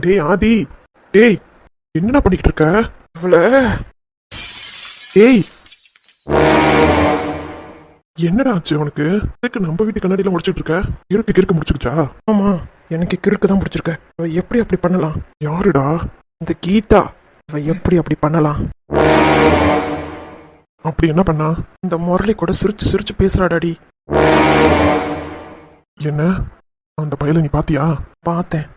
டேய் ஆதி. டேய் என்னடா பண்ணிக்கிட்டு இருக்க அவள டேய். என்னடா ஆச்சு உனக்கு? எதுக்கு நம்ம வீட்டு கண்ணாடியில முடிச்சிட்டு இருக்க இருக்கு கிறுக்கு முடிச்சிருச்சா ஆமா எனக்கு கிறுக்கு தான் முடிச்சிருக்க அவ எப்படி அப்படி பண்ணலாம்? யாருடா? இந்த கீதா. அவ எப்படி அப்படி பண்ணலாம்? அப்படி என்ன பண்ணா? இந்த முரளி கூட சிரிச்சு சிரிச்சு பேசுறாடாடி. என்ன? அந்த பையல நீ பாத்தியா? பார்த்தேன்.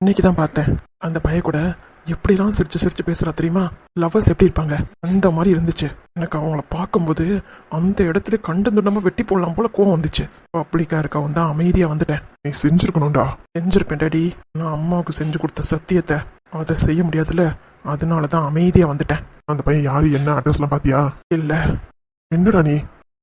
இன்னைக்கு தான் பார்த்தேன். அந்த பைய கூட எப்படிலாம் சிரிச்சு சிரிச்சு பேசுறா தெரியுமா? லவ்வர்ஸ் எப்படி இருப்பாங்க? அந்த மாதிரி இருந்துச்சு. எனக்கு அவங்கள பார்க்கும்போது அந்த இடத்துல கண்டு துண்டமா வெட்டி போடலாம் போல கோவம் வந்துச்சு. அப்படிக்கா இருக்க அவன் தான் அமைதியா வந்துட்டேன். நீ செஞ்சிருக்கணும்டா. செஞ்சிருப்பேன் டாடி நான் அம்மாவுக்கு செஞ்சு கொடுத்த சத்தியத்தை. அதை செய்ய முடியாதுல அதனால தான் அமைதியா வந்துட்டேன். அந்த பையன் யாரு என்ன அட்ரஸ்லாம் பாத்தியா இல்ல. என்னடா நீ?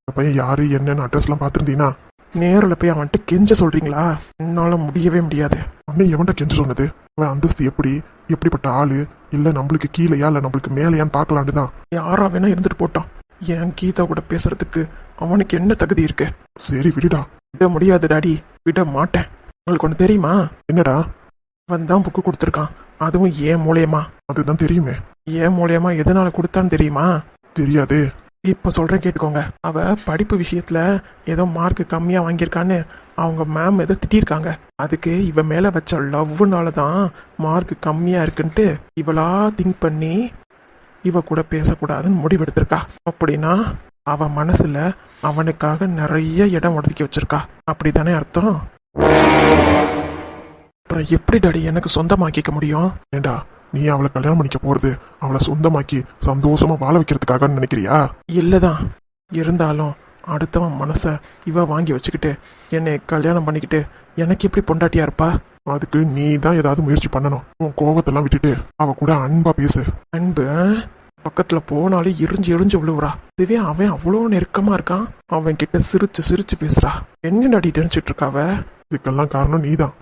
அந்த பையன் யாரு என்னன்னு அட்ரஸ்லாம் பார்த்துருந்தீங்கன்னா நேரில் போய் அவன்கிட்ட கெஞ்ச சொல்றீங்களா? என்னால் முடியவே முடியாது. அண்ணன் எவன்டா கெஞ்ச சொன்னது? அவன் அந்தஸ்து எப்படி? எப்படிப்பட்ட ஆளு? இல்லை நம்மளுக்கு கீழேயா இல்லை நம்மளுக்கு மேலேயான்னு பார்க்கலான்னு தான் யாரா வேணா இருந்துட்டு போட்டான். என் கீதா கூட பேசுறதுக்கு அவனுக்கு என்ன தகுதி இருக்கு? சரி விடுடா. விட முடியாது டாடி. விட மாட்டேன். உங்களுக்கு ஒன்று தெரியுமா? என்னடா? அவன் தான் புக்கு கொடுத்துருக்கான். அதுவும் ஏன் மூலியமா? அதுதான் தெரியுமே. ஏன் மூலியமா எதனால கொடுத்தான்னு தெரியுமா? தெரியாதே. இப்போ சொல்கிறேன் கேட்டுக்கோங்க. அவள் படிப்பு விஷயத்தில் ஏதோ மார்க் கம்மியாக வாங்கியிருக்கான்னு அவங்க மேம் ஏதோ திட்டியிருக்காங்க. அதுக்கு இவ மேலே வச்ச லவ்னால தான் மார்க் கம்மியாக இருக்குன்ட்டு இவளா திங்க் பண்ணி இவ கூட பேசக்கூடாதுன்னு முடிவெடுத்திருக்கா. அப்படின்னா அவன் மனசில் அவனுக்காக நிறைய இடம் ஒதுக்கி வச்சிருக்கா. அப்படி தானே அர்த்தம்? அப்புறம் எப்படி டாடி எனக்கு சொந்தமாக்கிக்க முடியும்? ஏண்டா நீ அவளை கல்யாணம் பண்ணிக்க போறது அவளை சொந்தமாக்கி சந்தோஷமா வாழ வைக்கிறதுக்காக நினைக்கிறியா? இல்லதான். இருந்தாலும் அடுத்தவன் மனச இவ வாங்கி வச்சுக்கிட்டு என்னை கல்யாணம் பண்ணிக்கிட்டு எனக்கு எப்படி பொண்டாட்டியா இருப்பா? அதுக்கு நீ தான் ஏதாவது முயற்சி பண்ணணும். உன் கோபத்தெல்லாம் விட்டுட்டு அவ கூட அன்பா பேசு. அன்பு? பக்கத்துல போனாலே எரிஞ்சு எரிஞ்சு விழுவுறா. இதுவே அவன் அவ்வளோ நெருக்கமா இருக்கான். அவன் கிட்ட சிரிச்சு சிரிச்சு பேசுறா. என்ன நடி நினைச்சிட்டு இருக்காவ இதுக்கெல்லாம் காரணம் நீதான்.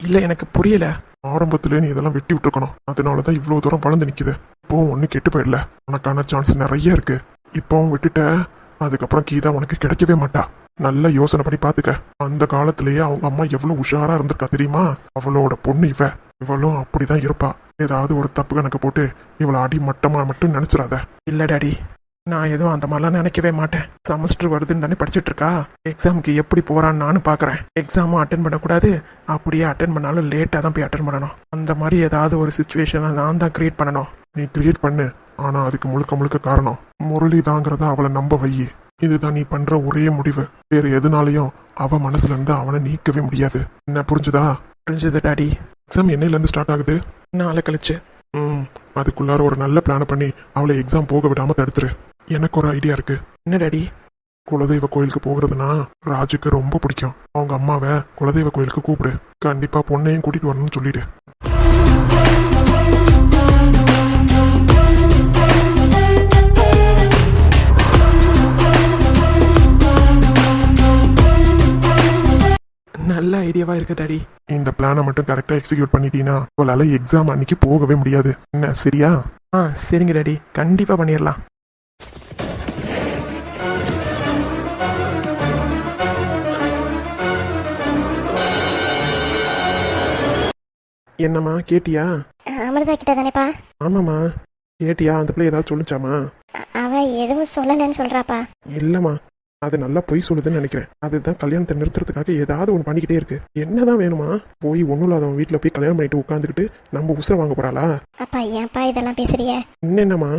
இல்ல எனக்கு புரியல. ஆரம்பத்திலே நீ இதெல்லாம் வெட்டி விட்டுருக்கணும். அதனாலதான் இவ்வளோ தூரம் வளர்ந்து நிற்கிது இப்போ ஒன்றும் கெட்டு போயிடல. உனக்கான சான்ஸ் நிறைய இருக்கு. இப்போவும் விட்டுட்ட அதுக்கப்புறம் கீதா உனக்கு கிடைக்கவே மாட்டா. நல்ல யோசனை பண்ணி பார்த்துக்க அந்த காலத்திலேயே அவங்க அம்மா எவ்வளோ உஷாரா இருந்திருக்கா தெரியுமா? அவளோட பொண்ணு இவ. இவளும் அப்படிதான் இருப்பா. ஏதாவது ஒரு தப்பு கணக்கு போட்டு இவளை அடி மட்டமா மட்டும் நினைச்சிடாத. இல்ல டாடி. நான் எதுவும் அந்த மாதிரிலாம் நினைக்கவே மாட்டேன். செமஸ்டர் வருதுன்னு தானே படிச்சிட்டு இருக்கா எக்ஸாமுக்கு எப்படி போறான்னு நானும் பார்க்கறேன் எக்ஸாமும் அட்டன் பண்ணக்கூடாது. அப்படியே அட்டன் பண்ணாலும் லேட்டாக தான் போய் அட்டன் பண்ணணும். அந்த மாதிரி ஏதாவது ஒரு சுச்சுவேஷனை நான் தான் கிரியேட் பண்ணணும். நீ கிரியேட் பண்ணு. ஆனா அதுக்கு முழுக்க முழுக்க காரணம் முரளி தாங்கிறத அவளை நம்ப வை. இதுதான் நீ பண்ற ஒரே முடிவு. வேற எதுனாலையும் அவ மனசுல இருந்து அவனை நீக்கவே முடியாது. என்ன புரிஞ்சுதா? புரிஞ்சது டாடி. எக்ஸாம் என்னையில இருந்து ஸ்டார்ட் ஆகுது? நாளை கழிச்சு. ம். அதுக்குள்ளார ஒரு நல்ல பிளான் பண்ணி அவளை எக்ஸாம் போக விடாம தடுத்துரு. எனக்கு ஒரு ஐடியா இருக்கு. என்ன டாடி குலதெய்வ கோயிலுக்கு போகிறதுனா ராஜுக்கு ரொம்ப பிடிக்கும். அவங்க அம்மாவை குலதெய்வ கோயிலுக்கு கூப்பிடு. கண்டிப்பா பொண்ணையும் கூட்டிட்டு வரணும்னு சொல்லிடு. நல்ல ஐடியாவா இருக்கு டாடி. இந்த பிளானை மட்டும் கரெக்டா எக்ஸிக்யூட் பண்ணிட்டீங்கன்னா உங்களால எக்ஸாம் அன்னைக்கு போகவே முடியாது. என்ன சரியா? ஆ சரிங்க டாடி. கண்டிப்பா பண்ணிடலாம். என்னம்மா கேட்டியா? அமிர்தா கிட்ட தானேப்பா ஆமாம்மா. கேட்டியா அந்த பிள்ளை ஏதாவது சொல்லுச்சாமா அவ எதுவும் சொல்லலைன்னு சொல்றாப்பா. இல்லம்மா. அது நல்லா பொய் சொல்லுதுன்னு நினைக்கிறேன். அதுதான் கல்யாணத்தை நிறுத்துறதுக்காக ஏதாவது ஒன்று பண்ணிக்கிட்டே இருக்கு. என்னதான் வேணுமா? போய் ஒன்றும் இல்லாதவன் வீட்டில் போய் கல்யாணம் பண்ணிட்டு உட்காந்துக்கிட்டு நம்ம உசுர வாங்க போறாளா? அப்பா ஏன்ப்பா இதெல்லாம் பேசுறிய என்னென்னம்மா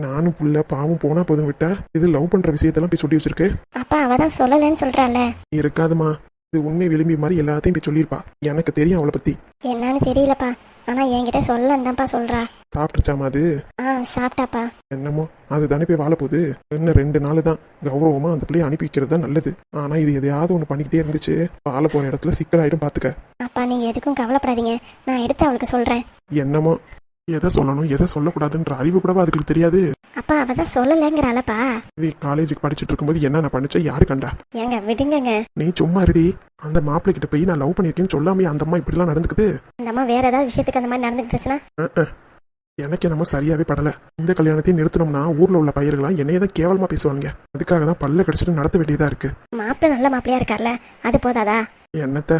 நானும் புள்ள பாவம் போனா போதும் விட்டா இது லவ் பண்ற விஷயத்தெல்லாம் போய் சொல்லி வச்சிருக்கு. அப்பா அவ தான் சொல்லலைன்னு சொல்றால இருக்காதுமா இது உண்மை விரும்பி மாதிரி எல்லாத்தையும் போய் சொல்லியிருப்பா. எனக்கு தெரியும் அவளை பத்தி. என்னன்னு தெரியலப்பா. ஆனா என்கிட்ட சொல்லன்னு தான்ப்பா சொல்றா. சாப்பிட்டுச்சாமா அது? ஆ சாப்பிட்டாப்பா. என்னமோ அதுதானே போய் வாழ போகுது. இன்னும் ரெண்டு நாள் தான். கௌரவமா அந்த பிள்ளைய அனுப்பி வைக்கிறது தான் நல்லது. ஆனா இது எதையாவது ஒன்று பண்ணிக்கிட்டே இருந்துச்சு. வாழ போற இடத்துல சிக்கலாயிடும் பாத்துக்க. அப்பா நீங்க எதுக்கும் கவலைப்படாதீங்க. நான் எடுத்து அவளுக்கு சொல்றேன். என்னமோ எதை சொல்லணும் எதை சொல்லக்கூடாதுன்ற அறிவு கூடவா அதுக்கு தெரியாது. அப்பா அவ தான் சொல்லலைங்கிறாளப்பா. இது காலேஜுக்கு படிச்சுட்டு இருக்கும்போது என்ன நான் பண்ணிச்சா யாரு கண்டா? ஏங்க விடுங்கங்க. நீ சும்மா இருடி. அந்த மாப்பிள்ளை கிட்ட போய் நான் லவ் பண்ணியிருக்கேன்னு சொல்லாமே அந்த அம்மா இப்படிலாம் நடந்துக்குது. இந்த அம்மா வேற ஏதாவது விஷயத்துக்கு அந்த மாதிரி நடந்துக்கிட்டுச்சுன்னா. எனக்கு என்னமோ சரியாவே படல. இந்த கல்யாணத்தையும் நிறுத்தினோம்னா ஊர்ல உள்ள பையர்கள்லாம் என்னையே தான் கேவலமா பேசுவாங்க அதுக்காக தான் பல்ல கடிச்சிட்டு நடத்த வேண்டியதா இருக்கு. மாப்பிள்ளை நல்ல மாப்பிள்ளையா இருக்கார்ல. அது போதாதா? என்னத்த?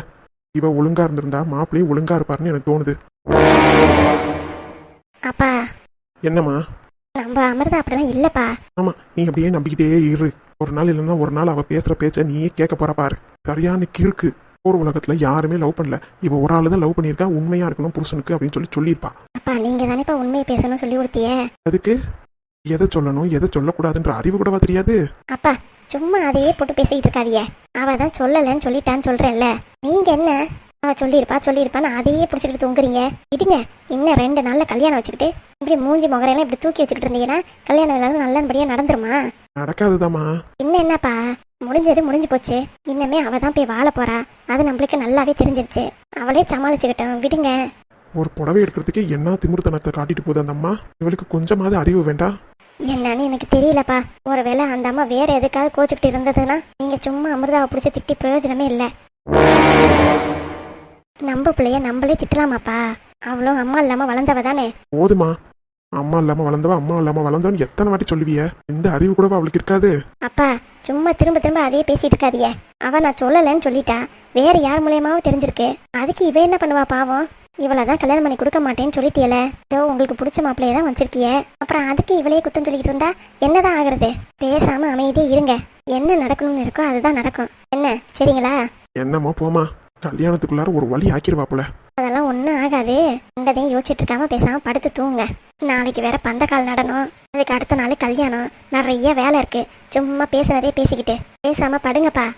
இவ ஒழுங்கா இருந்திருந்தா மாப்பிள்ளையும் ஒழுங்கா இருப்பாருன்னு எனக்கு தோணுது. அப்பா. என்னம்மா? நம்ம அமிர்தா அப்படிலாம் இல்லப்பா. ஆமா நீ அப்படியே நம்பிக்கிட்டே இரு. ஒரு நாள் இல்லைன்னா ஒரு நாள் அவ பேசுற பேச்ச நீயே கேட்க போற பாரு. சரியான கிறுக்கு. ஒரு உலகத்துல யாருமே லவ் பண்ணல. இவ ஒரு ஆளு தான் லவ் பண்ணியிருக்கா உண்மையா இருக்கணும் புருஷனுக்கு அப்படின்னு சொல்லி சொல்லியிருப்பா. அப்பா நீங்க தானேப்பா உண்மையை பேசணும்னு சொல்லி கொடுத்தியே அதுக்கு? எதை சொல்லணும் எதை சொல்லக்கூடாதுன்ற அறிவு கூடவா தெரியாது? அப்பா சும்மா அதையே போட்டு பேசிக்கிட்டு இருக்காதியே அவ தான் சொல்லலைன்னு சொல்லிட்டான்னு சொல்றேன்ல. நீங்க என்ன? அவ சொல்லியிருப்பா சொல்லியிருப்பான்னு அதையே பிடிச்சிக்கிட்டு தூங்குறீங்க. விடுங்க. இன்னும் ரெண்டு நாள்ல கல்யாணம் வச்சுக்கிட்டு இப்படி மூஞ்சி முகரையெல்லாம் இப்படி தூக்கி வச்சுக்கிட்டு இருந்தீங்கன்னா கல்யாணம் எல்லாரும் நல்லபடியா நடந்துருமா? நடக்காதுதாம்மா. இன்னும் என்னப்பா? முடிஞ்சது முடிஞ்சு போச்சு. இன்னமே அவ தான் போய் வாழ போறா. அது நம்மளுக்கு நல்லாவே தெரிஞ்சிருச்சு. அவளே சமாளிச்சுக்கிட்டோம். விடுங்க. ஒரு புடவை எடுக்கிறதுக்கே என்ன திமிர்த்தனத்தை காட்டிட்டு போகுது அந்த அம்மா? இவளுக்கு கொஞ்சமாவது அறிவு வேண்டாம் என்னன்னு எனக்கு தெரியலப்பா. ஒருவேளை அந்த அம்மா வேற எதுக்காவது கோச்சுக்கிட்டு இருந்ததுன்னா நீங்க சும்மா அமிர்தாவை பிடிச்சி திட்டி பிரயோஜனமே இல்லை. நம்ம பிள்ளைய நம்மளே திட்டலாமாப்பா? அவளும் அம்மா இல்லாம வளர்ந்தவ தானே? போதுமா. அம்மா இல்லாம வளர்ந்தவ அம்மா இல்லாம வளர்ந்தவன் எத்தனை வாட்டி சொல்லுவிய? இந்த அறிவு கூடவா அவளுக்கு இருக்காது? அப்பா சும்மா திரும்ப திரும்ப அதையே பேசிட்டு இருக்காதியே அவ நான் சொல்லலைன்னு சொல்லிட்டா. வேற யார் மூலியமாவும் தெரிஞ்சிருக்கு. அதுக்கு இவ என்ன பண்ணுவா பாவம்? இவளை தான் கல்யாணம் பண்ணி கொடுக்க மாட்டேன்னு சொல்லிட்டியல. இதோ உங்களுக்கு பிடிச்ச மாப்பிள்ளைய தான் வச்சிருக்கிய. அப்புறம் அதுக்கு இவளையே குத்தம் சொல்லிக்கிட்டு இருந்தா என்னதான் ஆகுறது? பேசாம அமைதியே இருங்க. என்ன நடக்கணும்னு இருக்கோ அதுதான் நடக்கும். என்ன சரிங்களா? என்னமோ போமா. கல்யாணத்துக்குள்ளார ஒரு வழி ஆக்கிருவாப்புல. அதெல்லாம் ஒன்றும் ஆகாது. அங்கதையும் யோசிச்சுட்டு இருக்காம பேசாம படுத்து தூங்க. நாளைக்கு வேற பந்தக்கால் நடனம் அதுக்கு அடுத்த நாள் கல்யாணம். நிறைய வேலை இருக்கு. சும்மா பேசுனதே பேசிக்கிட்டு. பேசாம படுங்கப்பா.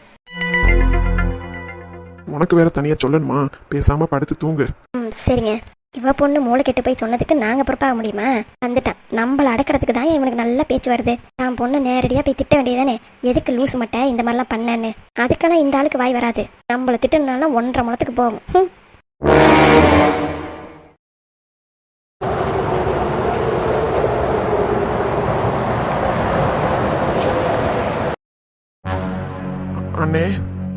உனக்கு வேற தனியா சொல்லணுமா? பேசாம படுத்து தூங்கு. ம் சரிங்க. இவ பொண்ணு மூளை கெட்டு போய் சொன்னதுக்கு நாங்க பொறுப்பாக முடியுமா? வந்துட்டான் நம்மள அடக்கிறதுக்கு தான் இவனுக்கு நல்ல பேச்சு வருது. நான் பொண்ணு நேரடியா போய் திட்ட வேண்டியதானே எதுக்கு லூசு மட்டை இந்த மாதிரிலாம் பண்ணேன்னு? அதுக்கெல்லாம் இந்த ஆளுக்கு வாய் வராது. நம்மள திட்டணும்னாலும் ஒன்றரை முளத்துக்கு போகும். அண்ணே.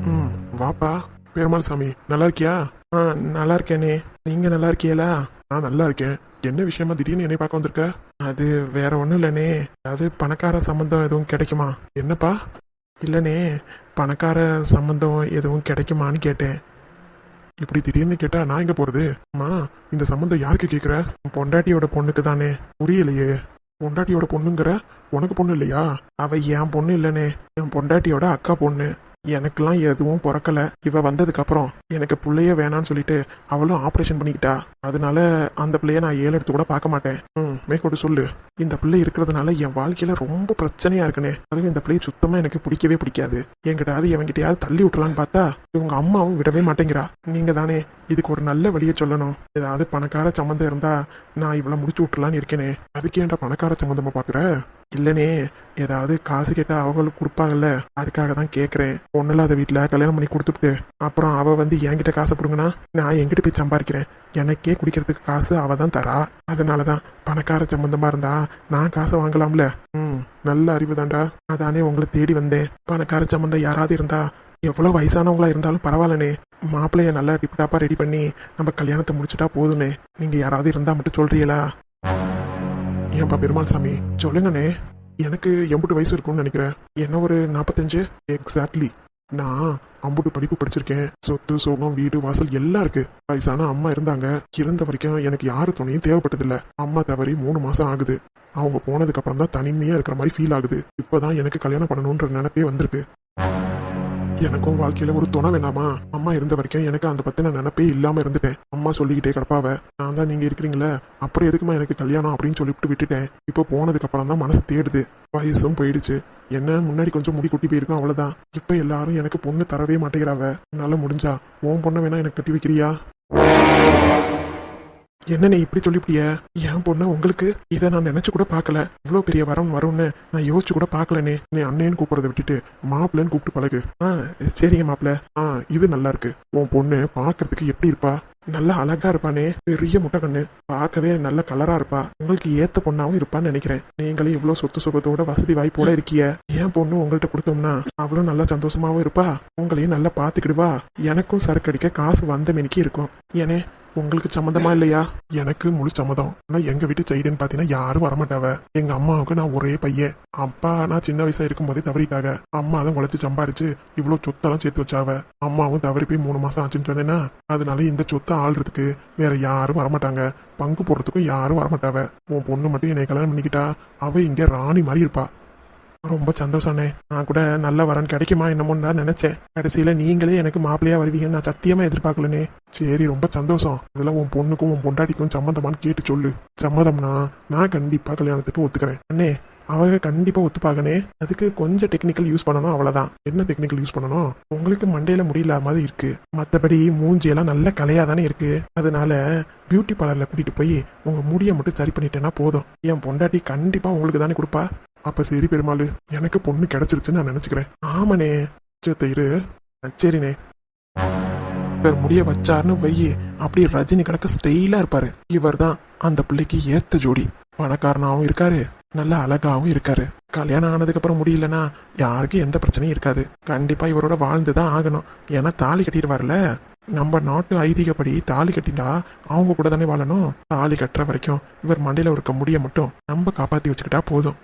ம் வாப்பா. பெருமாள் சாமி நல்லா இருக்கியா? ஆ நல்லா இருக்கேனே. நீங்க நல்லா இருக்கீங்களா? நான் நல்லா இருக்கேன். என்ன விஷயமா திடீர்னு என்னை பார்க்க வந்திருக்க? அது வேற ஒன்றும் இல்லைனே. அது பணக்கார சம்பந்தம் எதுவும் கிடைக்குமா? என்னப்பா? இல்லைனே. பணக்கார சம்பந்தம் எதுவும் கிடைக்குமான்னு கேட்டேன். இப்படி திடீர்னு கேட்டா நான் எங்க போறது? அம்மா இந்த சம்பந்தம் யாருக்கு கேக்குற? பொண்டாட்டியோட பொண்ணுக்கு தானே. புரியலையே. பொண்டாட்டியோட பொண்ணுங்கிற உனக்கு பொண்ணு இல்லையா? அவ என் பொண்ணு இல்லனே. என் பொண்டாட்டியோட அக்கா பொண்ணு. எனக்கெல்லாம் எதுவும் பிறக்கல. இவ வந்ததுக்கு அப்புறம் எனக்கு பிள்ளைய வேணான்னு சொல்லிட்டு அவளும் ஆப்ரேஷன் பண்ணிக்கிட்டா. அதனால அந்த பிள்ளைய நான் ஏழு எடுத்து கூட பார்க்க மாட்டேன். ம் மேற்கொண்டு சொல்லு. இந்த பிள்ளை இருக்கிறதுனால என் வாழ்க்கையில ரொம்ப பிரச்சனையா இருக்குன்னு அதுவும் இந்த பிள்ளைய சுத்தமா எனக்கு பிடிக்கவே பிடிக்காது. என்கிட்டயாவது எவங்கிட்டயாவது தள்ளி விட்டுலான்னு பார்த்தா இவங்க அம்மாவும் விடவே மாட்டேங்கிறா. நீங்க தானே இதுக்கு ஒரு நல்ல வழியை சொல்லணும். ஏதாவது பணக்கார சம்மந்தம் இருந்தா நான் இவ்வளவு முடிச்சு விட்டுலான்னு இருக்கேனே. அதுக்கு ஏன்டா பணக்கார சம்மந்தமா பாக்குற? இல்லனே ஏதாவது காசு கேட்டா அவங்களுக்கு கொடுப்பாங்கல்ல. அதுக்காக தான் கேட்குறேன் இல்லாத வீட்டில் கல்யாணம் பண்ணி கொடுத்துட்டு அப்புறம் அவ வந்து என்கிட்ட காசை பிடுங்கினா நான் என்கிட்ட போய் சம்பாதிக்கிறேன் எனக்கே குடிக்கிறதுக்கு காசு அவ தான் தரா. அதனால தான் பணக்கார சம்பந்தமா இருந்தா நான் காசை வாங்கலாம்ல. ம் நல்ல அறிவு தாண்டா அதானே உங்களை தேடி வந்தேன். பணக்கார சம்பந்தம் யாராவது இருந்தா எவ்வளோ வயசானவங்களா இருந்தாலும் பரவாயில்லனே மாப்பிள்ளைய நல்லா டிப்டாப்பா ரெடி பண்ணி நம்ம கல்யாணத்தை முடிச்சிட்டா போதுமே நீங்க யாராவது இருந்தா மட்டும் சொல்றீங்களா? ஏன்பா பெருமாள் சாமி சொல்லுங்கண்ணே. எனக்கு எம்புட்டு வயசு இருக்கும்னு நினைக்கிறேன். என்ன ஒரு நாற்பத்தஞ்சு எக்ஸாக்ட்லி நான் அம்புட்டு படிப்பு படிச்சிருக்கேன். சொத்து சோகம் வீடு வாசல் எல்லாம் இருக்கு. வயசான அம்மா இருந்தாங்க. இருந்த வரைக்கும் எனக்கு யாரு துணையும் தேவைப்பட்டதில்ல. அம்மா தவறி மூணு மாசம் ஆகுது. அவங்க போனதுக்கு அப்புறம் தான் தனிமையா இருக்கிற மாதிரி ஃபீல் ஆகுது. இப்போதான் எனக்கு கல்யாணம் பண்ணணுன்ற நினைப்பே வந்திருக்கு. எனக்கும் வாழ்க்கையில ஒரு துணை வேணாமா? அம்மா இருந்த வரைக்கும் எனக்கு அந்த பத்தின நினைப்பே இல்லாம இருந்துட்டேன். அம்மா சொல்லிக்கிட்டே கிடப்பாவ நான் தான் நீங்க இருக்கிறீங்களே? அப்புறம் எதுக்குமா எனக்கு கல்யாணம்? அப்படின்னு சொல்லிவிட்டு விட்டுட்டேன். இப்போ போனதுக்கு அப்புறம் தான் மனசு தேடுது. வயசும் போயிடுச்சு. என்ன முன்னாடி கொஞ்சம் முடி கொட்டி போயிருக்கும் அவ்வளவுதான். இப்ப எல்லாரும் எனக்கு பொண்ணு தரவே மாட்டேங்கிறாவ? என்னால முடிஞ்சா உன் பொண்ணை வேணா எனக்கு கட்டி வைக்கிறியா? என்ன நீ இப்படி சொல்லிவிட்டிய என் பொண்ணு உங்களுக்கு? இதை நான் நினைச்சு கூட பார்க்கல. இவ்வளோ பெரிய வரம் வரும்னு நான் யோசிச்சு கூட பார்க்கலனே நீ அண்ணேன்னு கூப்பிடுறத விட்டுட்டு மாப்பிள்ளைன்னு கூப்பிட்டு பழகு. ஆ சரிங்க மாப்பிள்ள. ஆ இது நல்லா இருக்கு. உன் பொண்ணு பார்க்கறதுக்கு எப்படி இருப்பா? நல்லா அழகா இருப்பானே. பெரிய முட்டை கண்ணு. பார்க்கவே நல்ல கலரா இருப்பா. உங்களுக்கு ஏத்த பொண்ணாவும் இருப்பான்னு நினைக்கிறேன். நீங்களே இவ்வளவு சொத்து சுகத்தோட வசதி வாய்ப்போட இருக்கிய. என் பொண்ணு உங்கள்கிட்ட கொடுத்தோம்னா அவளும் நல்லா சந்தோஷமாவும் இருப்பா. உங்களையும் நல்லா பாத்துக்கிடுவா எனக்கும் சரக்கு அடிக்க காசு வந்த மெனிக்கு இருக்கும். ஏனே உங்களுக்கு சம்மந்தமா இல்லையா? எனக்கு முழு சம்மதம். ஆனா எங்க வீட்டு சைடுன்னு பாத்தீங்கன்னா யாரும் வரமாட்டாவ. எங்க அம்மாவுக்கு நான் ஒரே பையன். அப்பா நான் சின்ன வயசா இருக்கும் போதே தவறிட்டாங்க. அம்மா தான் உழைச்சு சம்பாரிச்சு இவ்வளவு சொத்தெல்லாம் சேர்த்து வச்சாவ. அம்மாவும் தவறி போய் மூணு மாசம் ஆச்சுன்னு சொன்னேன்னா அதனால இந்த சொத்தை ஆள்றதுக்கு வேற யாரும் வரமாட்டாங்க. பங்கு போடுறதுக்கும் யாரும் வரமாட்டாவ. உன் பொண்ணு மட்டும் என்னை கல்யாணம் பண்ணிக்கிட்டா அவ இங்க ராணி மாதிரி இருப்பா. ரொம்ப சந்தோஷம்ண்ணே. நான் கூட நல்ல வரன் கிடைக்குமா என்னமோன்னு தான் நினைச்சேன். கடைசியில நீங்களே எனக்கு மாப்பிள்ளையா வருவீங்கன்னு நான் சத்தியமா எதிர்பார்க்கலனே சரி ரொம்ப சந்தோஷம். இதெல்லாம் உன் பொண்ணுக்கும் உன் பொண்டாட்டிக்கும் சம்மந்தமான்னு கேட்டு சொல்லு. சம்மதம்னா நான் கண்டிப்பா கல்யாணத்துக்கு ஒத்துக்கிறேன். அண்ணே அவங்க கண்டிப்பா ஒத்துப்பாகனே அதுக்கு கொஞ்சம் டெக்னிக்கல் யூஸ் பண்ணணும் அவ்வளவுதான். என்ன டெக்னிக்கல் யூஸ் பண்ணணும்? உங்களுக்கு மண்டையில முடியல மாதிரி இருக்கு. மத்தபடி மூஞ்சியெல்லாம் நல்ல கலையா தானே இருக்கு. அதனால பியூட்டி பார்லர்ல கூட்டிட்டு போய் உங்க முடியை மட்டும் சரி பண்ணிட்டேன்னா போதும். என் பொண்டாட்டி கண்டிப்பா உங்களுக்கு தானே கொடுப்பா. அப்ப சரி பெருமாள் எனக்கு பொண்ணு கிடைச்சிருச்சுன்னு நான் நினைச்சுக்கிறேன். ஆமாண்ணே. சேத்த இரு சரிண்ணே. இவர் முடிய வச்சாருன்னு வையி அப்படியே ரஜினி கணக்கு ஸ்டைலா இருப்பாரு. இவர் தான் அந்த பிள்ளைக்கு ஏத்த ஜோடி. பணக்காரனாகவும் இருக்காரு நல்ல அழகாவும் இருக்காரு. கல்யாணம் ஆனதுக்கு அப்புறம் முடியலன்னா யாருக்கும் எந்த பிரச்சனையும் இருக்காது. கண்டிப்பா இவரோட வாழ்ந்துதான் ஆகணும். ஏன்னா தாலி கட்டிடுவார்ல. நம்ம நாட்டு ஐதீகப்படி தாலி கட்டிட்டா அவங்க கூட தானே வாழணும். தாலி கட்டுற வரைக்கும் இவர் மண்டையில இருக்க முடிய மட்டும் நம்ம காப்பாத்தி வச்சுக்கிட்டா போதும்.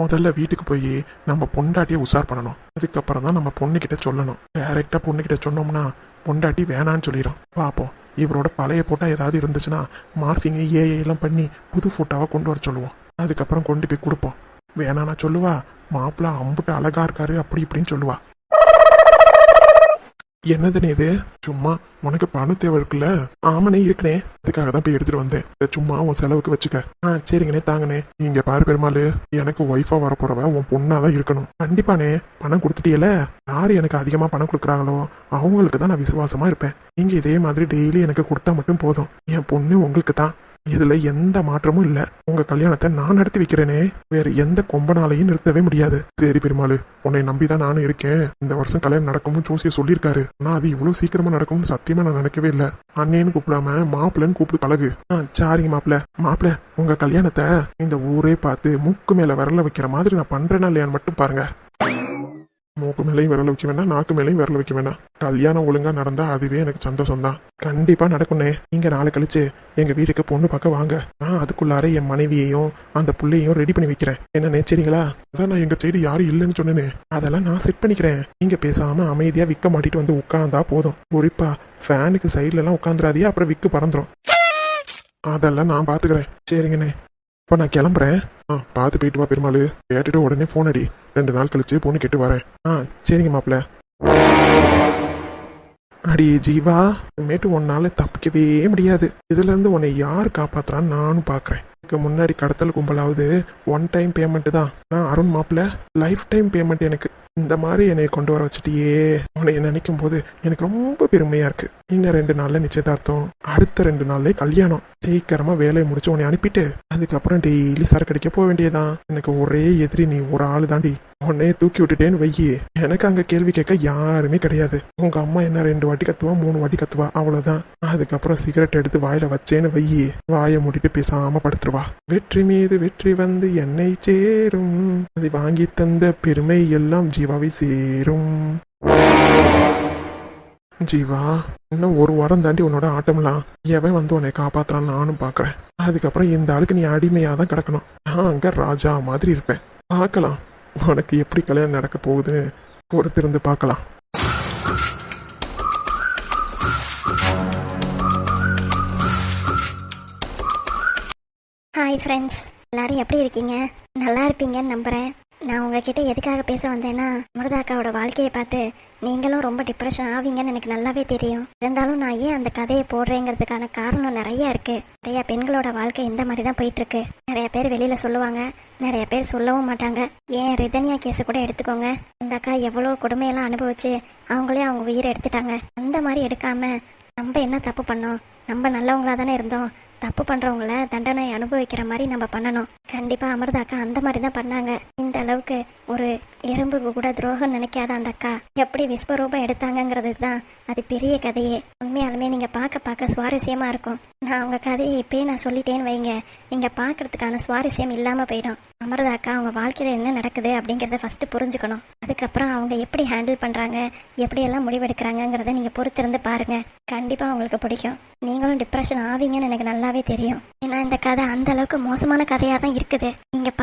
முதல்ல வீட்டுக்கு போய் நம்ம பொண்டாட்டியை உஷார் பண்ணணும். அதுக்கப்புறம் தான் நம்ம பொண்ணுக்கிட்ட சொல்லணும். டைரக்டா பொண்ணுக்கிட்ட சொன்னோம்னா பொண்டாட்டி வேணான்னு சொல்லிடும் பார்ப்போம் இவரோட பழைய ஃபோட்டோ ஏதாவது இருந்துச்சுன்னா மார்ஃபிங் ஏஐ எல்லாம் பண்ணி புது ஃபோட்டோவாக கொண்டு வர சொல்லுவோம். அதுக்கப்புறம் கொண்டு போய் கொடுப்போம். வேணானா சொல்லுவா. மாப்பிள்ள அம்புட்டு அழகா இருக்காரு அப்படி இப்படின்னு சொல்லுவா. என்னதுனே இது? சும்மா உனக்கு பணம் தேவை இருக்குல்ல ஆமனே இருக்கனே அதுக்காக தான் போய் எடுத்துட்டு வந்தேன். சும்மா உன் செலவுக்கு வச்சுக்க. ஆ சரிங்கண்ணே தாங்கண்ணே. நீங்க பாரு பெருமாள் எனக்கு ஒய்ஃபா வரப்போறவ உன் பொண்ணாதான் இருக்கணும். கண்டிப்பானே பணம் கொடுத்துட்டியல? யார் எனக்கு அதிகமா பணம் கொடுக்குறாங்களோ அவங்களுக்கு தான் நான் விசுவாசமா இருப்பேன். நீங்க இதே மாதிரி டெய்லி எனக்கு கொடுத்தா மட்டும் போதும். என் பொண்ணு உங்களுக்கு தான் இதுல எந்த மாற்றமும் இல்ல. உங்க கல்யாணத்தை நான் நடத்தி வைக்கிறேனே. வேற எந்த கொம்பனாலையும் நிறுத்தவே முடியாது. சரி பெருமாள் உன்னை நம்பிதான் நானும் இருக்கேன். இந்த வருஷம் கல்யாணம் நடக்கும்னு ஜோசிய சொல்லியிருக்காரு. ஆனா அது இவ்வளவு சீக்கிரமா நடக்கும்னு சத்தியமா நான் நினைக்கவே இல்ல. அண்ணேன்னு கூப்பிடாம மாப்பிள்ளன்னு கூப்பிட்டு பழகு. ஆ சரிங்க மாப்பிள்ள. மாப்பிள்ள உங்க கல்யாணத்தை இந்த ஊரே பார்த்து மூக்கு மேல விரல வைக்கிற மாதிரி நான் பண்றேனா இல்லையான்னு மட்டும் பாருங்க. மூக்கு மேலேயும் விரல வைக்க வேணாம் நாக்கு மேலேயும் விரல வைக்க வேணாம் கல்யாணம் ஒழுங்கா நடந்தா அதுவே எனக்கு சந்தோஷம் தான் கண்டிப்பா நடக்கும்னே நீங்க நாளை கழிச்சு எங்க வீட்டுக்கு பொண்ணு பார்க்க வாங்க. நான் அதுக்குள்ளார என் மனைவியையும் அந்த புள்ளையையும் ரெடி பண்ணி வைக்கிறேன். என்ன நினைச்சீங்களா அதான் நான் எங்க சைடு யாரும் இல்லைன்னு சொன்னேனே. அதெல்லாம் நான் செட் பண்ணிக்கிறேன். நீங்க பேசாம அமைதியா விக்க மாட்டிட்டு வந்து உட்காந்தா போதும். குறிப்பா ஃபேனுக்கு சைட்ல எல்லாம் உட்காந்துராதியா அப்புறம் விக்கு பறந்துடும் அதெல்லாம் நான் பாத்துக்கிறேன். சரிங்கண்ணே இப்போ நான் கிளம்புறேன். ஆ பார்த்து போயிட்டு வா பெருமாள். கேட்டுட்டு உடனே ஃபோன் அடி. ரெண்டு நாள் கழிச்சு பொண்ணு கேட்டு வரேன். ஆ சரிங்க மாப்பிள்ள. அடி ஜீவா இனிமேட்டு உன்னால தப்பிக்கவே முடியாது. இதுல இருந்து உன்னை யார் காப்பாத்துறான்னு நானும் பாக்குறேன். இதுக்கு முன்னாடி கடத்தல் கும்பலாவது ஒன் டைம் பேமெண்ட் தான். நான் அருண் மாப்பிள்ள லைஃப் டைம் பேமெண்ட் எனக்கு. இந்த மாதிரி என்னை கொண்டு வர வச்சுட்டியே. உன்னை நினைக்கும் போது எனக்கு ரொம்ப பெருமையா இருக்கு. இன்னும் ரெண்டு நாள்ல நிச்சயதார்த்தம் அடுத்த ரெண்டு நாள்ல கல்யாணம். சீக்கிரமா வேலையை முடிச்சு உன்னை அனுப்பிட்டு அதுக்கப்புறம் டெய்லி சரக்கு அடிக்க போக வேண்டியதான் எனக்கு ஒரே எதிரி நீ ஒரு ஆளு தாண்டி உடனே தூக்கி விட்டுட்டேன்னு வையி. எனக்கு அங்க கேள்வி கேட்க யாருமே கிடையாது. உங்க அம்மா என்ன ரெண்டு வாட்டி கத்துவா மூணு வாட்டி கத்துவா? அவ்வளவுதான். அதுக்கப்புறம் சிகரெட் எடுத்து வாயில வச்சேன்னு வையி. வாயை மூடிட்டு பேசாம படுத்துருவா. வெற்றி மீது வெற்றி வந்து என்னை சேரும். அதை வாங்கி தந்த பெருமை எல்லாம் ஜீவாவை சேரும். ஜீவா இன்னும் ஒரு வாரம் தாண்டி உன்னோட ஆட்டம்லாம் எவன் வந்து உன்னை காப்பாத்துறான்னு நானும் பாக்குறேன் அதுக்கப்புறம் இந்த ஆளுக்கு நீ அடிமையாக தான் கிடக்கணும். நான் அங்க ராஜா மாதிரி இருப்பேன். பார்க்கலாம். உனக்கு எப்படி கல்யாணம் நடக்க போகுதுன்னு பொறுத்திருந்து பார்க்கலாம். ஹாய் ஃப்ரெண்ட்ஸ் எல்லாரும் எப்படி இருக்கீங்க? நல்லா இருப்பீங்கன்னு நம்புறேன். நான் உங்ககிட்ட எதுக்காக பேச வந்தேன்னா அமிர்தாக்காவோட வாழ்க்கையை பார்த்து நீங்களும் ரொம்ப டிப்ரெஷன் ஆவீங்கன்னு எனக்கு நல்லாவே தெரியும். இருந்தாலும் நான் ஏன் அந்த கதையை போடுறேங்கிறதுக்கான காரணம் நிறைய இருக்கு. நிறைய பெண்களோட வாழ்க்கை இந்த மாதிரி தான் போயிட்டு இருக்கு நிறைய பேர் வெளியில சொல்லுவாங்க. நிறைய பேர் சொல்லவும் மாட்டாங்க. ஏன் ரிதனியா கேஸை கூட எடுத்துக்கோங்க. இந்த அக்கா எவ்வளோ கொடுமையெல்லாம் அனுபவிச்சு அவங்களே அவங்க உயிரை எடுத்துட்டாங்க. அந்த மாதிரி எடுக்காம நம்ம என்ன தப்பு பண்ணோம்? நம்ம நல்லவங்களா தானே இருந்தோம். தப்பு பண்றவங்கள தண்டனை அனுபவிக்கிற மாதிரி நம்ம பண்ணணும். கண்டிப்பா அமிர்தாக்கா அந்த மாதிரி தான் பண்ணாங்க. இந்த அளவுக்கு ஒரு எறும்புக்கு கூட துரோகம் நினைக்காத அந்த அக்கா. எப்படி விஸ்வரூபம் எடுத்தாங்கங்கிறது தான் அது பெரிய கதையே. உண்மையாலுமே நீங்க பார்க்க பார்க்க சுவாரஸ்யமா இருக்கும். நான் அவங்க கதையை இப்பயே நான் சொல்லிட்டேன்னு வைங்க. நீங்கள் பார்க்குறதுக்கான சுவாரஸ்யம் இல்லாமல் போயிடும். அமர்தாக்கா அவங்க வாழ்க்கையில் என்ன நடக்குது அப்படிங்கிறத ஃபஸ்ட்டு புரிஞ்சுக்கணும். அதுக்கப்புறம் அவங்க எப்படி ஹேண்டில் பண்ணுறாங்க எப்படியெல்லாம் முடிவெடுக்கிறாங்கங்கிறத நீங்கள் பொறுத்திருந்து பாருங்கள் கண்டிப்பாக அவங்களுக்கு பிடிக்கும். நீங்களும் டிப்ரெஷன் ஆவீங்கன்னு எனக்கு நல்லாவே தெரியும். ஏன்னா இந்த கதை அந்த அளவுக்கு மோசமான கதையாக தான் இருக்குது நீங்கள்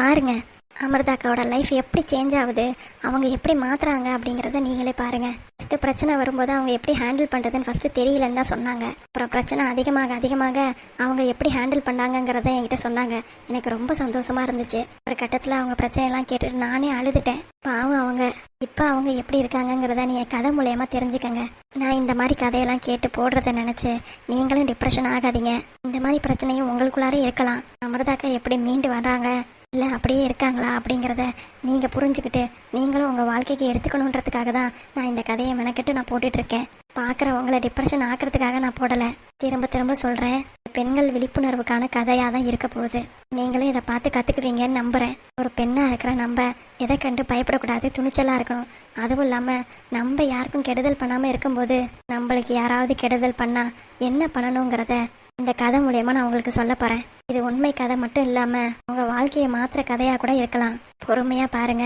அமிர்தாக்காவோட லைஃப் எப்படி சேஞ்ச் ஆகுது? அவங்க எப்படி மாத்துறாங்க அப்படிங்கிறத நீங்களே பாருங்க. ஃபஸ்ட்டு பிரச்சனை வரும்போது அவங்க எப்படி ஹேண்டில் பண்ணுறதுன்னு ஃபஸ்ட்டு தெரியலன்னு தான் சொன்னாங்க. அப்புறம் பிரச்சனை அதிகமாக அதிகமாக அவங்க எப்படி ஹேண்டில் பண்ணாங்கங்கிறத என்கிட்ட சொன்னாங்க. எனக்கு ரொம்ப சந்தோஷமா இருந்துச்சு. ஒரு கட்டத்தில் அவங்க பிரச்சனையெல்லாம் கேட்டுட்டு நானே அழுதுட்டேன். பாவம் அவங்க. இப்போ அவங்க எப்படி இருக்காங்கங்கிறத நீ என் கதை மூலயமா தெரிஞ்சுக்கங்க. நான் இந்த மாதிரி கதையெல்லாம் கேட்டு போடுறத நினச்சி நீங்களும் டிப்ரெஷன் ஆகாதீங்க. இந்த மாதிரி பிரச்சனையும் உங்களுக்குள்ளார இருக்கலாம். அமிர்தாக்கா எப்படி மீண்டு வர்றாங்க? இல்லை அப்படியே இருக்காங்களா அப்படிங்கிறத நீங்கள் புரிஞ்சுக்கிட்டு நீங்களும் உங்கள் வாழ்க்கைக்கு எடுத்துக்கணுன்றதுக்காக தான் நான் இந்த கதையை மெனக்கெட்டு நான் போட்டுட்ருக்கேன். பார்க்குறவங்கள டிப்ரெஷன் ஆக்கிறதுக்காக நான் போடலை. திரும்ப திரும்ப சொல்கிறேன் பெண்கள் விழிப்புணர்வுக்கான கதையாக தான் இருக்க போகுது. நீங்களும் இதை பார்த்து கற்றுக்குவீங்கன்னு நம்புகிறேன் ஒரு பெண்ணாக இருக்கிற நம்ம எதை கண்டு பயப்படக்கூடாது துணிச்சலாக இருக்கணும். அதுவும் இல்லாமல் நம்ம யாருக்கும் கெடுதல் பண்ணாமல் இருக்கும்போது நம்மளுக்கு யாராவது கெடுதல் பண்ணால் என்ன பண்ணணுங்கிறத இந்த கதை மூலயமா நான் உங்களுக்கு சொல்ல போகிறேன் இது உண்மை கதை மட்டும் இல்லாமல் உங்கள் வாழ்க்கையை மாற்றுற கதையாக கூட இருக்கலாம். பொறுமையாக பாருங்க.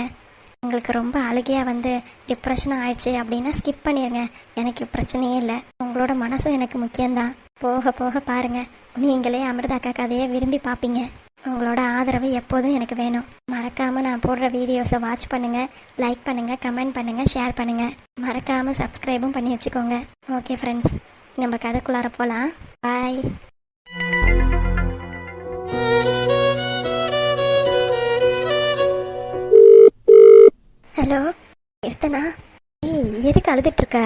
உங்களுக்கு ரொம்ப அழுகையாக வந்து டிப்ரெஷன் ஆயிடுச்சு அப்படின்னா ஸ்கிப் பண்ணிடுங்க எனக்கு பிரச்சனையே இல்லை. உங்களோட மனசும் எனக்கு முக்கியம்தான். போக போக பாருங்க. நீங்களே அமிர்தாக்கா கதையை விரும்பி பார்ப்பீங்க உங்களோட ஆதரவு எப்போதும் எனக்கு வேணும். மறக்காம நான் போடுற வீடியோஸை வாட்ச் பண்ணுங்க. லைக் பண்ணுங்க கமெண்ட் பண்ணுங்க ஷேர் பண்ணுங்க. மறக்காம சப்ஸ்கிரைபும் பண்ணி வச்சுக்கோங்க. ஓகே ஃப்ரெண்ட்ஸ் நம்ம கதைக்குள்ளார போகலாம் பாய் ஹலோ எடுத்தனா ஏய் எதுக்கு அழுதுட்டு இருக்க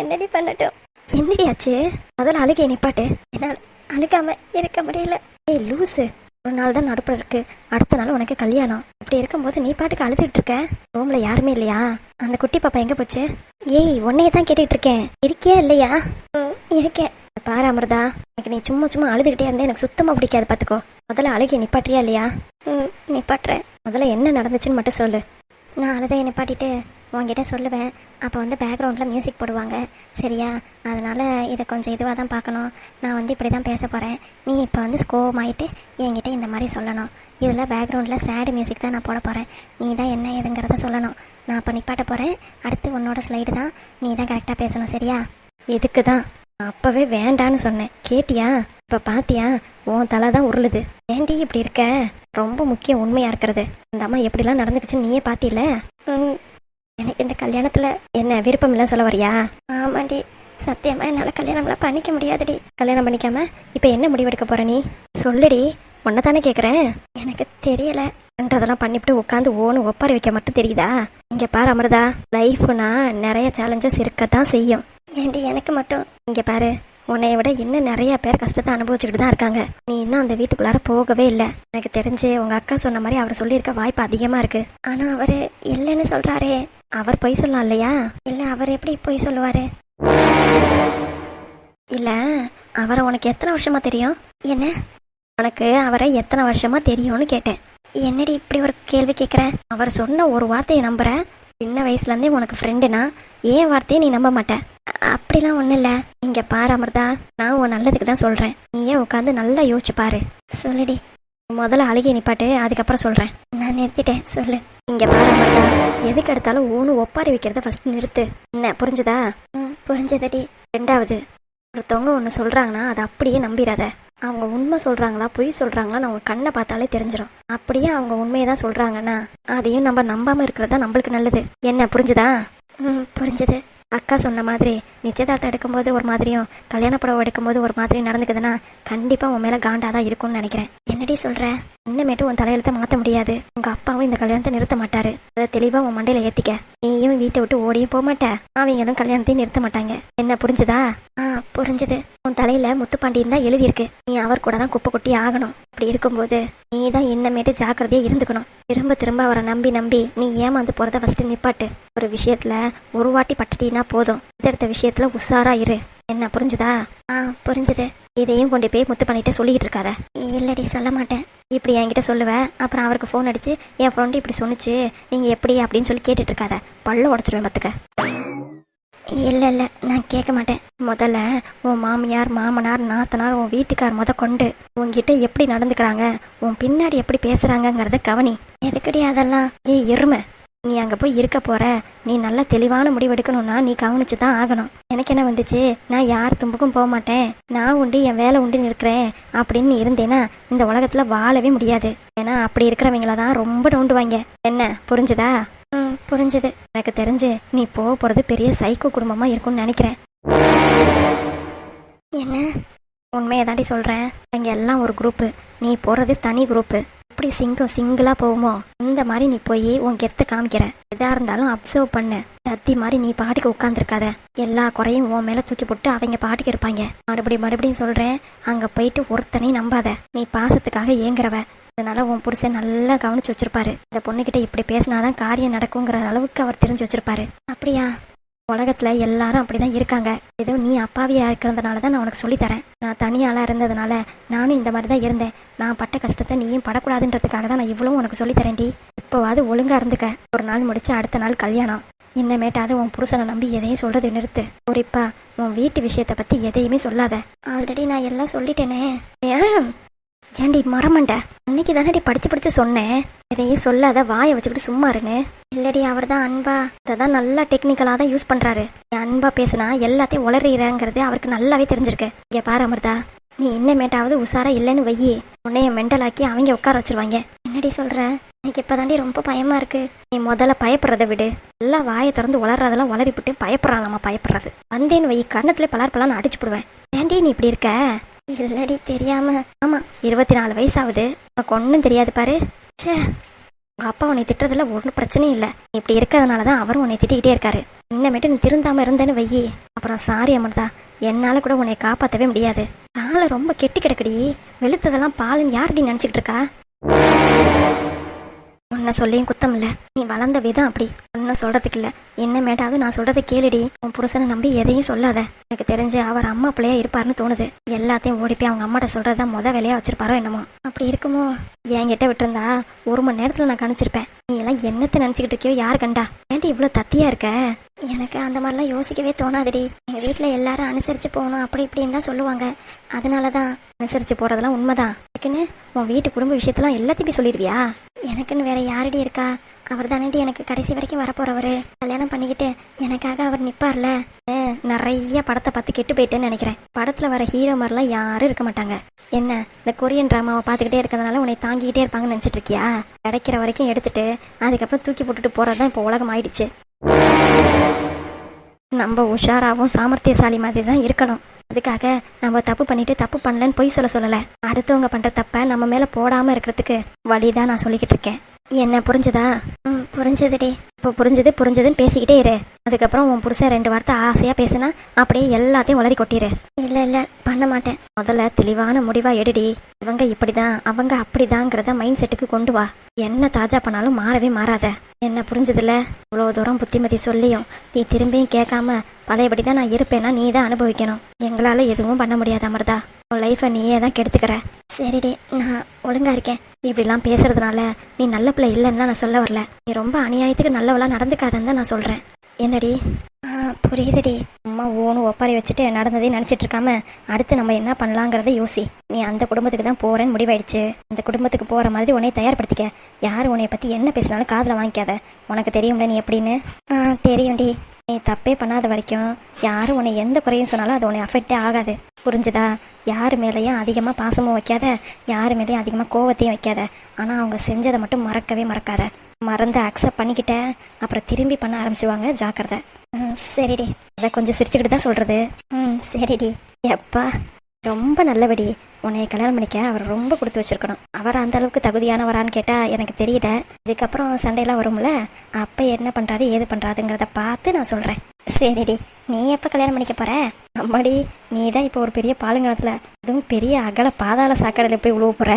என்னடி பண்ணட்டும்? என்னடி ஆச்சு? முதல்ல அழுகை நிப்பாட்டு. என்னால் அழுகாம இருக்க முடியல. ஏய் லூசு. ஒரு நாள் தான் நடுப்புல இருக்கு. அடுத்த நாள் உனக்கு கல்யாணம். அப்படி இருக்கும்போது நீ பாட்டுக்கு அழுதுட்டு இருக்க ரூம்ல யாருமே இல்லையா? அந்த குட்டி பாப்பா எங்க போச்சு? ஏய் உன்னையே தான் கேட்டுட்டு இருக்கேன் இருக்கியா இல்லையா? இருக்கேன். பாரு அமிர்தா எனக்கு நீ சும்மா சும்மா அழுதுகிட்டே இருந்தா எனக்கு சுத்தமா பிடிக்காது பாத்துக்கோ. முதல்ல அழுகிய நிப்பாட்டியா இல்லையா? ம் நிப்பாட்டுறேன். முதல்ல என்ன நடந்துச்சுன்னு மட்டும் சொல்லு. நான் அழுதையை நிப்பாட்டிட்டு உங்ககிட்ட சொல்லுவேன். அப்போ வந்து பேக்ரவுண்டில் மியூசிக் போடுவாங்க. சரியா? அதனால் இதை கொஞ்சம் இதுவாக தான் பார்க்கணும். நான் வந்து இப்படி தான் பேச போகிறேன் நீ இப்போ வந்து ஸ்கோவம் ஆகிட்டு என்கிட்ட இந்த மாதிரி சொல்லணும். இதில் பேக்ரவுண்டில் சேடு மியூசிக் தான் நான் போட போகிறேன் நீ தான் என்ன ஏதுங்கிறத சொல்லணும். நான் இப்போ நிப்பாட்ட போகிறேன் அடுத்து உன்னோட ஸ்லைடு தான். நீ தான் கரெக்டாக பேசணும் சரியா? எதுக்கு தான். அப்போவே வேண்டான்னு சொன்னேன். கேட்டியா? இப்ப பாத்தியா? உன் தலை தான் உருளுது. ஏன்டி இப்படி இருக்க? ரொம்ப முக்கிய உண்மையா இருக்கிறது. இந்த அம்மா எப்படிலாம் நடந்துக்குச்சுன்னு நீயே பாத்தில எனக்கு இந்த கல்யாணத்துல என்ன விருப்பம் இல்லை சொல்ல வரியா? ஆமாண்டி. சத்தியமா என்னால கல்யாணம்லாம் பண்ணிக்க முடியாதுடி. கல்யாணம் பண்ணிக்காம இப்ப என்ன முடிவெடுக்க போற நீ? சொல்லுடி. உன்னை தானே கேக்குறேன். எனக்கு தெரியல பண்றதெல்லாம் பண்ணிவிட்டு உட்காந்து ஓனு ஒப்பாரி வைக்க மட்டும் தெரியுதா? இங்க பாரு அமிர்தா. லைஃப்னா நிறைய சேலஞ்சஸ் இருக்கத்தான் செய்யும். ஏண்டி எனக்கு மட்டும்? இங்க பாரு. உன்னைய விட இன்னும் நிறைய பேர் கஷ்டத்தை அனுபவிச்சுக்கிட்டு தான் இருக்காங்க. நீ இன்னும் அந்த வீட்டுக்குள்ளார போகவே இல்லை. எனக்கு தெரிஞ்சு உங்க அக்கா சொன்ன மாதிரி அவர் சொல்லியிருக்க வாய்ப்பு அதிகமா இருக்கு. ஆனா அவரு இல்லைன்னு சொல்றாரே. அவர் பொய் சொல்லலாம் இல்லையா? இல்ல அவர் எப்படி பொய் சொல்லுவாரு? இல்ல அவரை உனக்கு எத்தனை வருஷமா தெரியும்? என்ன? உனக்கு அவரை எத்தனை வருஷமா தெரியும்னு கேட்டேன். என்னடி இப்படி ஒரு கேள்வி கேட்குற அவர் சொன்ன ஒரு வார்த்தையை நம்புற? சின்ன வயசுலேருந்தே உனக்கு ஃப்ரெண்டுனா ஏன் வார்த்தையை நீ நம்ப மாட்ட? அப்படிலாம் ஒன்றும் இல்லை. இங்கே பாரு அமிர்தா நான் உன் நல்லதுக்கு தான் சொல்கிறேன் நீ ஏன் உட்காந்து நல்லா யோசிச்சு பாரு. சொல்லுடி. முதல்ல அழுகி நிப்பாட்டு அதுக்கப்புறம் சொல்கிறேன் நான் நிறுத்திட்டேன் சொல்லு. இங்கே பாரு அமிர்தா எதுக்கு எடுத்தாலும் ஊனு ஒப்பாரி வைக்கிறத ஃபர்ஸ்ட் நிறுத்து. என்ன புரிஞ்சுதா? ம் புரிஞ்சதடி. ரெண்டாவது ஒருத்தவங்க ஒன்று சொல்கிறாங்கன்னா அதை அப்படியே நம்பிடாத அவங்க உண்மை சொல்கிறாங்களா பொய் சொல்கிறாங்களான்னு அவங்க கண்ணை பார்த்தாலே தெரிஞ்சிடும் அப்படியே அவங்க உண்மையை தான் சொல்கிறாங்கன்னா அதையும் நம்ம நம்பாமல் இருக்கிறது தான் நம்மளுக்கு நல்லது. என்ன புரிஞ்சுதா? ம் புரிஞ்சுது. அக்கா சொன்ன மாதிரி நிச்சயதார்த்தம் எடுக்கும்போது ஒரு மாதிரியும் கல்யாண புடவை எடுக்கும்போது ஒரு மாதிரி நடந்துக்குதுன்னா கண்டிப்பாக உன் மேலே காண்டாக தான் இருக்கும்னு நினைக்கிறேன். என்னடி சொல்கிற இன்னமேட்டு உன் தலையெழுத்தை மாற்ற முடியாது. உங்கள் அப்பாவும் இந்த கல்யாணத்தை நிறுத்த மாட்டாரு. அதை தெளிவாக உன் மண்டையில் ஏற்றிக்க நீயும் வீட்டை விட்டு ஓடியும் போக மாட்ட. அவங்களும் கல்யாணத்தையும் நிறுத்த மாட்டாங்க. என்ன புரிஞ்சுதா? ஆ புரிஞ்சுது. உன் தலையில முத்துப்பாண்டியன் தான் எழுதியிருக்கு. நீ அவர் கூட தான் குப்பை கொட்டி ஆகணும். அப்படி இருக்கும்போது நீ தான் இன்னமேட்டு ஜாக்கிரதையா இருந்துக்கணும். திரும்ப திரும்ப அவரை நம்பி நம்பி நீ ஏமாந்து போறத ஃபர்ஸ்ட் நிப்பாட்டு. ஒரு விஷயத்துல ஒரு வாட்டி பட்டுட்டீங்கன்னா போதும். விஷயத்த விஷயத்துல உஷாரா இரு. என்ன புரிஞ்சுதா? ஆ புரிஞ்சுது. இதையும் கொண்டு போய் முத்து பண்ணிட்டு சொல்லிக்கிட்டு இருக்காத. இல்லடி சொல்ல மாட்டேன். இப்படி என்கிட்ட சொல்லுவேன் அப்புறம் அவருக்கு ஃபோன் அடிச்சு என் ஃப்ரெண்டு இப்படி சொன்னுச்சு. நீங்க எப்படி? அப்படின்னு சொல்லி கேட்டுட்டு இருக்காத. பல்ல உடச்சிருவேன் பார்த்துக்க இல்லை இல்லை நான் கேட்க மாட்டேன். முதல்ல உன் மாமியார் மாமனார் நாத்தனார் உன் வீட்டுக்கார் முத கொண்டு. உன்கிட்ட எப்படி நடந்துக்கிறாங்க? உன் பின்னாடி எப்படி பேசுறாங்கங்கிறத கவனி. எதுக்கடி அதெல்லாம்? ஏ எருமை. நீ அங்கே போய் இருக்க போற. நீ நல்ல தெளிவான முடிவெடுக்கணும்னா நீ கவனிச்சு தான் ஆகணும். எனக்கு என்ன வந்துச்சு? நான் யார் தும்புக்கும் போக மாட்டேன். நான் உண்டு என் வேலை உண்டு நிற்கிறேன். அப்படின்னு இருந்தேன்னா இந்த உலகத்தில் வாழவே முடியாது. ஏன்னா அப்படி இருக்கிறவங்கள தான் ரொம்ப நோண்டுவாங்க. என்ன புரிஞ்சுதா? ம் புரிஞ்சுது. எனக்கு தெரிஞ்சு நீ போக போகிறது பெரிய சைக்கோ குடும்பமாக இருக்கும்னு நினைக்கிறேன். என்ன? உண்மையை தாண்டி சொல்கிறேன் அங்கே எல்லாம் ஒரு குரூப்பு நீ போகிறது தனி குரூப்பு எப்படி சிங்கம் சிங்கிளாக போகுமோ இந்த மாதிரி நீ போய் உன் கெத்து காமிக்கிற எதா இருந்தாலும் அப்சர்வ் பண்ணு. தத்தி மாதிரி நீ பாட்டுக்கு உட்காந்துருக்காத எல்லா குறையும் உன் மேலே தூக்கி போட்டு அவங்க பாட்டுக்கு இருப்பாங்க. மறுபடியும் மறுபடியும் சொல்கிறேன் அங்கே போயிட்டு ஒருத்தனையும் நம்பாத. நீ பாசத்துக்காக ஏங்குறவ. அதனால உன் புருஷன் நல்லா கவனிச்சு வச்சிருப்பாரு. இந்த பொண்ணுகிட்ட இப்படி பேசினாதான் காரியம் நடக்குங்கிற அளவுக்கு அவர் தெரிஞ்சு வச்சிருப்பாரு. அப்படியா? உலகத்துல எல்லாரும் அப்படிதான் இருக்காங்க. ஏதோ நீ அப்பாவியா இருக்கிறதுனால தான் நான் உனக்கு சொல்லித் தரேன். நான் தனியாளா இருந்ததுனால நானும் இந்த மாதிரி தான் இருந்தேன். நான் பட்ட கஷ்டத்தை நீயும் படக்கூடாதுன்றதுக்காக தான் நான் இவ்வளவும் உனக்கு சொல்லித் தரேன்டி. இப்போவாது ஒழுங்கா இருந்துக்க. ஒரு நாள் முடிச்சு அடுத்த நாள் கல்யாணம். இன்னமேட்டாவது உன் புருஷனை நம்பி எதையும் சொல்றது நிறுத்து. குறிப்பா உன் வீட்டு விஷயத்தை பத்தி எதையுமே சொல்லாத. ஆல்ரெடி நான் எல்லாம் சொல்லிட்டேனே. ஏன்டி ஏண்டி மரமண்ட? அன்னைக்கு தானடி படிச்சு படிச்சு சொன்னேன். எதையும் சொல்லாத வாயை வச்சுக்கிட்டு சும்மா இருன்னு. இல்லடி அவர் தான் அன்பா. தான் நல்லா டெக்னிக்கலாக தான் யூஸ் பண்ணுறாரு என் அன்பா பேசினா எல்லாத்தையும் உளறிறங்கிறது அவருக்கு நல்லாவே தெரிஞ்சிருக்கு. இங்கே பாரு அமிர்தா. நீ இன்னமேட்டாவது உஷாரா இல்லைன்னு வையி. உன்னைய மெண்டலாக்கி அவங்க உட்கார வச்சிருவாங்க. என்னடி சொல்கிற எனக்கு இப்போதாண்டி ரொம்ப பயமாக இருக்கு. நீ முதல்ல பயப்படுறத விடு. எல்லாம் வாயை திறந்து உளறதெல்லாம் உளறிப்பிட்டு பயப்படுறானாமா பயப்படுறது? வந்தேன்னு வை கண்ணத்தில் பலர் பலான்னு அடிச்சு போடுவேன் ஏண்டி நீ இப்படி இருக்க? இல்லடி தெரியாம? ஆமா இருபத்தி நாலு வயசாகுது. உனக்கு ஒன்றும் தெரியாது பாரு. ச்சே உங்க அப்பா உன்னை திட்டுறதுல ஒன்றும் பிரச்சனையும் இல்லை. இப்படி இருக்கிறதுனால தான் அவரும் உன்னை திட்டிக்கிட்டே இருக்காரு. இன்னமேட்டு நீ திருந்தாம இருந்தேன்னு வையி. அப்புறம் சாரி அமர்தா என்னால கூட உன்னை காப்பாற்றவே முடியாது. காலை ரொம்ப கெட்டி கிடக்கடி. வெளுத்ததெல்லாம் பாலுன்னு யாரடி நினச்சிக்கிட்டு இருக்கா? உன்னை சொல்லியும் குத்தமில்ல நீ வளர்ந்த விதம் அப்படி. ஒன்றும் சொல்கிறதுக்கு இல்லை. என்ன மேட்டாவது நான் சொல்கிறத கேளுடி. உன் புருஷனை நம்பி எதையும் சொல்லாத. எனக்கு தெரிஞ்சு அவர் அம்மா பிள்ளையா இருப்பாருன்னு தோணுது. எல்லாத்தையும் ஓடி போய் அவங்க அம்மாட்ட சொல்கிறத முத வேலையாக வச்சிருப்பாரோ என்னமோ. அப்படி இருக்குமோ? என்கிட்ட விட்டுருந்தா ஒரு மணி நேரத்தில் நான் கணிச்சிருப்பேன். நீ எல்லாம் என்னத்தை நினச்சிக்கிட்டு இருக்கியோ யார் கண்டா? ஏன்டி இவ்வளோ தத்தியாக இருக்க? எனக்கு அந்த மாதிரிலாம் யோசிக்கவே தோணாதுடி. எங்கள் வீட்டில் எல்லாரும் அனுசரித்து போகணும் அப்படி இப்படின்னு தான் சொல்லுவாங்க. அதனால தான் அனுசரித்து போகிறதெல்லாம் உண்மைதான். எனக்குன்னு உன் வீட்டு குடும்ப விஷயத்தெல்லாம் எல்லாத்தையுமே சொல்லிடுவியா? எனக்குன்னு வேற யாரடி இருக்கா? அவர் தானடி எனக்கு கடைசி வரைக்கும் வரப்போறவரு. கல்யாணம் பண்ணிக்கிட்டு எனக்காக அவர் நிப்பார்ல. ஆ, நிறைய படத்தை பார்த்து கெட்டு போயிட்டேன்னு நினைக்கிறேன். படத்துல வர ஹீரோ மாதிரிலாம் யாரும் இருக்க மாட்டாங்க. என்ன இந்த கொரியன் டிராமாவை பார்த்துக்கிட்டே இருக்கிறதுனால உன்னை தாங்கிக்கிட்டே இருப்பாங்கன்னு நினைச்சிட்டு இருக்கியா? கிடைக்கிற வரைக்கும் எடுத்துட்டு அதுக்கப்புறம் தூக்கி போட்டுட்டு போறதுதான் இப்போ உலகம் ஆயிடுச்சு. நம்ம உஷாராவும் சாமர்த்தியசாலி மாதிரி தான் இருக்கணும். அதுக்காக நம்ம தப்பு பண்ணிட்டு தப்பு பண்ணலன்னு பொய் சொல்ல சொல்லல. அடுத்தவங்க பண்ற தப்பை நம்ம மேல போடாம இருக்கிறதுக்கு வழிதான் நான் சொல்லிக்கிட்டு இருக்கேன். என்ன புரிஞ்சுதா? ம் புரிஞ்சதுடி. இப்போ புரிஞ்சது புரிஞ்சதுன்னு பேசிக்கிட்டே இரு. அதுக்கப்புறம் உன் புருஷன் ரெண்டு வார்த்தை ஆசையா பேசினா அப்படியே எல்லாத்தையும் உளறி கொட்டிரு. இல்ல இல்ல பண்ண மாட்டேன். முதல்ல தெளிவான முடிவா எடுடி. இவங்க இப்படிதான் அவங்க அப்படிதாங்கிறத மைண்ட் செட்டுக்கு கொண்டு வா. என்ன தாஜா பண்ணாலும் மாறவே மாறாத. என்ன புரிஞ்சதுல? இவ்வளோ தூரம் புத்திமதி சொல்லியும் நீ திரும்பியும் கேட்காம பழையபடி தான் நான் இருப்பேன்னா நீ தான் அனுபவிக்கணும். எங்களால எதுவும் பண்ண முடியாது அமர்தா. உன் லைஃபை நீயே தான் கெடுத்துக்கிற. சரிடி நான் ஒழுங்கா இருக்கேன். இப்படிலாம் பேசுறதுனால நீ நல்ல பிள்ளை இல்லைன்னு நான் சொல்ல வரல. நீ ரொம்ப அநியாயத்துக்கு நல்லவளா நடந்துக்காதன்னு தான் நான் சொல்றேன். என்னடி? ஆ புரியுதுடி. அம்மா ஓனு ஒப்பாரி வச்சுட்டு நடந்ததே நினச்சிட்டு இருக்காம அடுத்து நம்ம என்ன பண்ணலாங்கிறத யோசி. நீ அந்த குடும்பத்துக்கு தான் போறேன்னு முடிவாயிடுச்சு. அந்த குடும்பத்துக்கு போற மாதிரி உன்னை தயார்படுத்திக்க. யார் உன்னை பத்தி என்ன பேசினாலும் காதுல வாங்கிக்காத. உனக்கு தெரியும்ல நீ எப்படின்னு? ஆ தெரியும்டி. நீ தப்பே பண்ணாத வரைக்கும் யாரும் உன்னை எந்த குறையும் சொன்னாலும் அது உன்னை அஃபெக்டே ஆகாது. புரிஞ்சுதா? யார் மேலேயும் அதிகமாக பாசமும் வைக்காத. யார் மேலேயும் அதிகமாக கோவத்தையும் வைக்காத. ஆனால் அவங்க செஞ்சதை மட்டும் மறக்கவே மறக்காத. மறந்து அக்செப்ட் பண்ணிக்கிட்டேன். அப்புறம் திரும்பி பண்ண ஆரம்பிச்சிருவாங்க. ஜாக்கிரதை. ம் சரிடி. அதை கொஞ்சம் சிரிச்சுக்கிட்டு தான் சொல்கிறது ம் சரிடி. எப்பா ரொம்ப நல்லபடி உன்னைய கல்யாணம் பண்ணிக்க அவர் ரொம்ப கொடுத்து வச்சிருக்கணும். அவர் அந்த அளவுக்கு தகுதியானவரான்னு கேட்டால் எனக்கு தெரியல. இதுக்கப்புறம் சண்டையெல்லாம் வரும்ல? அப்போ என்ன பண்ணுறாரு ஏது பண்ணுறாருங்கிறத பார்த்து நான் சொல்கிறேன் சரிடி. நீ எப்போ கல்யாணம் பண்ணிக்க போற? அம்மாடி நீ தான் இப்போ ஒரு பெரிய பாலுங்கணத்துல அதுவும் பெரிய அகல பாதாள சாக்கடையில் போய் உழுவ போற.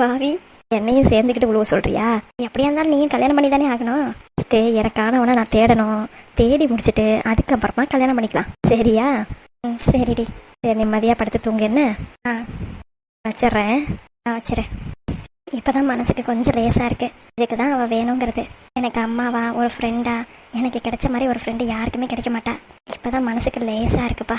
பாவி. என்னையும் சேர்ந்துக்கிட்டு விழுவ சொல்றியா? எப்படியா இருந்தாலும் நீயும் கல்யாணம் பண்ணி தானே ஆகணும். ஃபஸ்ட்டு எனக்கானவனை நான் தேடணும். தேடி முடிச்சுட்டு அதுக்கப்புறமா கல்யாணம் பண்ணிக்கலாம். சரியா? ம் சரிடி. சரி நிம்மதியாக படுத்து தூங்க என்ன? ஆ வச்சிட்றேன். ஆ வச்சிடறேன் இப்பதான் மனசுக்கு கொஞ்சம் லேசாக இருக்கு. இதுக்கு தான் அவள் வேணுங்கிறது. எனக்கு அம்மாவா ஒரு ஃப்ரெண்டா எனக்கு கிடைச்ச மாதிரி ஒரு ஃப்ரெண்டு யாருக்குமே கிடைக்க மாட்டா. இப்பதான் மனசுக்கு லேசாக இருக்குப்பா.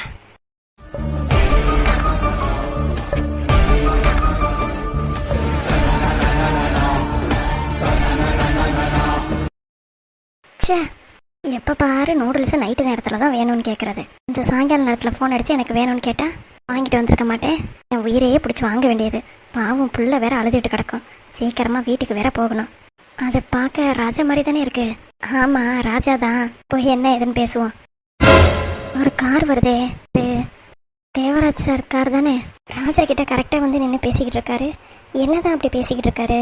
ச்சே. எப்போ பாரு நூடுல்ஸ் நைட்டு நேரத்தில் தான் வேணும்னு கேட்குறது இந்த சாயங்கால நேரத்தில் ஃபோன் அடித்து எனக்கு வேணும்னு கேட்டால் வாங்கிட்டு வந்திருக்க மாட்டேன். என் உயிரையே பிடிச்சி வாங்க வேண்டியது. பாவம் புள்ள வேற அழுதுட்டு கிடக்கும். சீக்கிரமாக வீட்டுக்கு வேற போகணும். அதை பார்க்க ராஜா மாதிரி தானே இருக்கு. ஆமாம் ராஜா தான். போய் என்ன ஏதுன்னு பேசுவோம். ஒரு கார் வருதே. இது தேவராஜ் சார் கார் தானே. ராஜா கிட்ட கரெக்டாக வந்து நின்று பேசிக்கிட்டு இருக்காரு. என்னதான் அப்படி பேசிக்கிட்டு இருக்காரு?